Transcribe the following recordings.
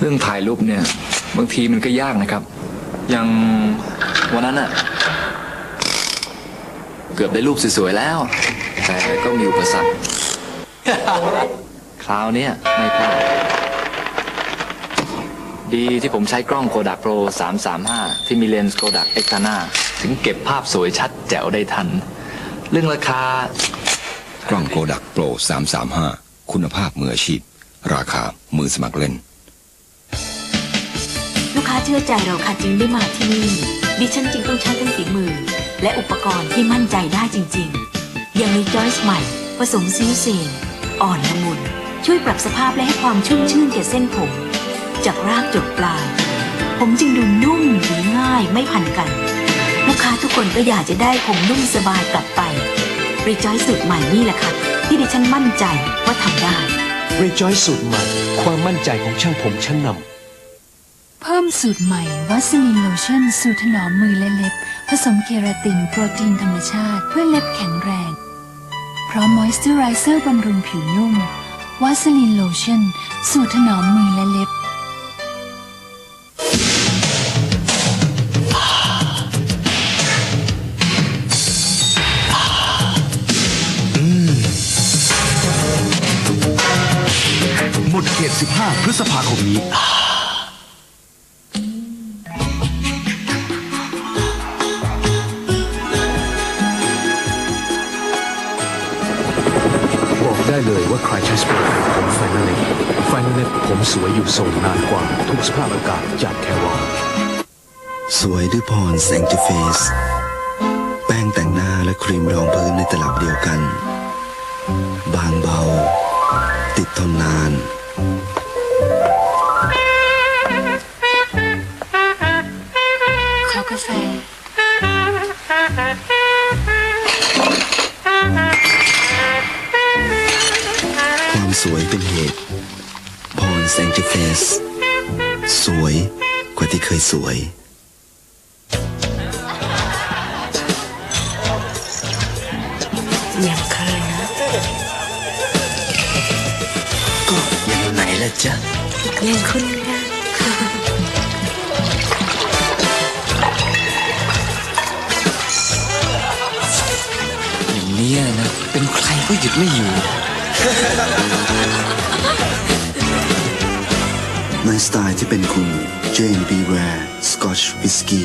เรื่องถ่ายรูปเนี่ย บางทีมันก็ยากนะครับ อย่างวันนั้นอะเกือบได้รูปสวยๆแล้ว แต่ก็มีอุปสรรค คราวเนี้ยไม่พลาดดีที่ผมใช้กล้อง Kodak Pro 335 ที่มีเลนส์ Kodak Externa ถึงเก็บภาพสวยชัดแจ๋วได้ทัน เรื่องราคา กล้องโ o ดักโปร335 คุณภาพมืออาชีพ ราคามือสมัครเล่น ชื่อใจเราค่ะจึงได้มาที่นี่ ดิฉันจึงต้องใช้ทั้งฝีมือ และอุปกรณ์ที่มั่นใจได้จริงๆ อย่างรีจอยส์ใหม่ ผสมซิวเซนอ่อนละมุน ช่วยปรับสภาพและให้ความชุ่มชื่นแก่เส้นผม จากรากจดปลาย ผมจึงดูนุ่มหรือง่ายไม่พันกัน ลูกค้าทุกคนก็อยากจะได้ผมนุ่มสบายกลับไปรีจอยสูตรใหม่นี่แหละค่ะที่ดิฉันมั่นใจว่าทำได้ Rejoice สูตรใหม่ ความมั่นใจของช่างผมชั้นนำ เพิ่มสูตรใหม่วัสลินโลชั่นสูตรถนอมมือและเล็บ ผสมเคราตินโปรตีนธรรมชาติเพื่อเล็บแข็งแรง พร้อมมอยส์เจอไรเซอร์บำรุงผิวนุ่มวัสลินโลชั่นสูตรถนอมมือและเล็บ หมดเขต 15 พฤษภาคมนี้ เลยว่าใครใช้สเปรย์ผมไฟนอลเน็ตไฟนอลเน็ตผมสวยอยู่ทรงนานกว่า ทุกสภาพอากาศจากแครอลสวยด้วยพรแสงจูเฟส แป้งแต่งหน้าและครีมรองพื้นในตลับเดียวกัน บางเบา ติดทนนานข สวยเป็นเหตุพรแสงจูเฟสสวยกว่าที่เคยสวยอย่างเคยนะก็ยังไหนล่ะจ๊ะอย่างคุณค่ะอย่างเนี้ยนะ เป็นใครก็หยุดไม่อยู่ ในสไตล์ที่เป็นคุณ Jane Beware Scotch Whisky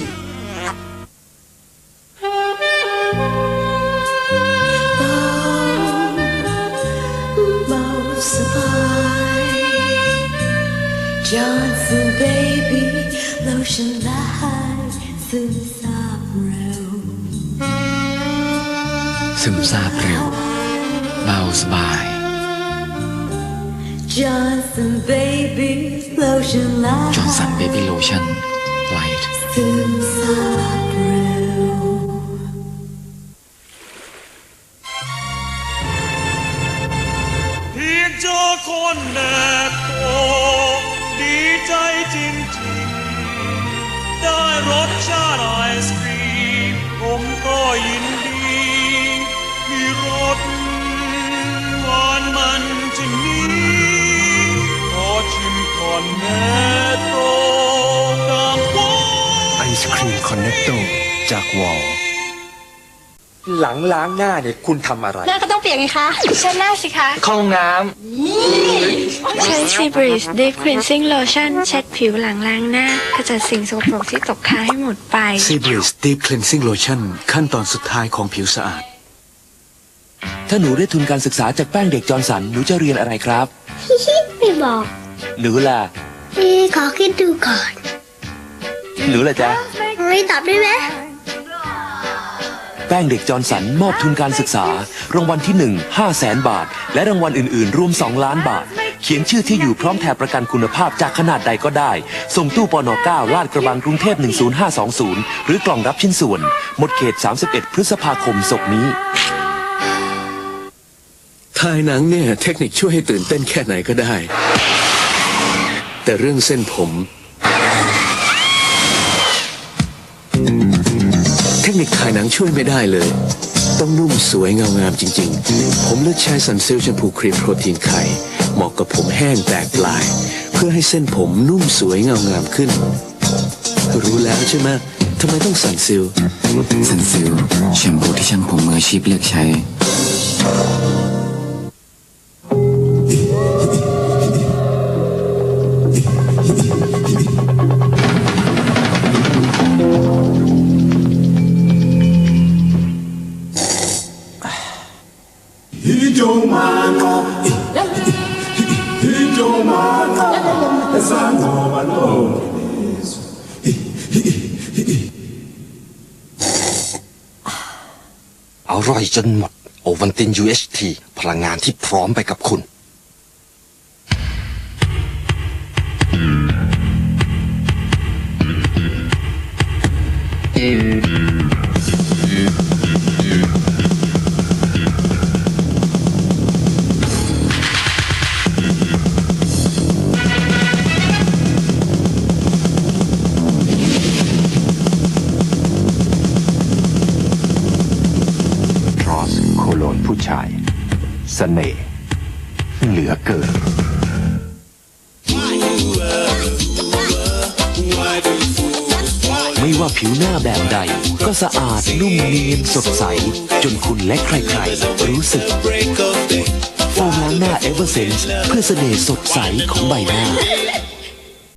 เบาสบาย Johnson baby โลชั่นลายซึมซาบเร็ว ซึมซาบเร็ว เบาสบาย Johnson baby โลชั่นลายจอห์นสันเบบี้โลชั่นไลท์ซึมซาบเร็วเพียงเจอคนแนบโตดีใจจริงๆ ได้รสชาติไอศครีมผมก็ยินดี มีรสหวานมันจะนี้ ไอศครีมคอนเน c โตจากวอลหลังล้างหน้าเนี่ยคุณทำอะไร หน้าก็ต้องเปียกไงคะเช็ดหน้าสิคะเข้าห้องน้ใช้ซีบริส Deep Cleansing Lotion เช็ดผิวหลังล้างหน้าขจัดสิ่งสกปรกที่ตกค้างให้หมดไป s e b r i s Deep Cleansing Lotion ขั้นตอนสุดท้ายของผิวสะอาด ถ้าหนูได้ทุนการศึกษาจากแป้งเด็กจอร์นสันหนูจะเรียนอะไรครับ ไม่บอก หนูล่ะพี่ขอคิดดูก่อน หนูล่ะจ๊ะไม่ตอบได้ไหมแป้งเด็กจอร์นสันมอบทุนการศึกษา รางวัลที่ 1 5 0 0แสนบาท และรางวัลอื่นๆ รวม 2 ล้านบาท เขียนชื่อที่อยู่พร้อมแถบประกันคุณภาพจากขนาดใดก็ได้ ส่งตู้ปน9ลาดกระบังกรุงเทพ 10520 หรือกล่องรับชิ้นส่วน หมดเขต 31 พฤษภาคมศกนี้ ถ่ายหนังเนี่ย เทคนิคช่วยให้ตื่นเต้นแค่ไหนก็ได้ แต่เรื่องเส้นผม เทคนิคถ่ายหนังช่วยไม่ได้เลย ต้องนุ่มสวยเงางามจริง ๆ ผมเลือกใช้ซันซิลแชมพูครีมโปรตีนไข่เหมาะกับผมแห้งแตกปลาย เพื่อให้เส้นผมนุ่มสวยเงางามขึ้น รู้แล้วใช่ไหมทำไมต้องสันซิลสันซิลแชมพูที่ช่างผมมืออาชีพเลือกใช้ อร่อยจนหมด โอวันติน UHT พลังงานที่พร้อมไปกับคุณท เสน่ห์เหลือเกิน ไม่ว่าผิวหน้าแบบใด ก็สะอาดนุ่มเนียนสดใส จนคุณและใครๆ รู้สึกโฟมล้างหน้าเอเวอร์เซนส์เพื่อเสน่ห์สดใสของใบหน้า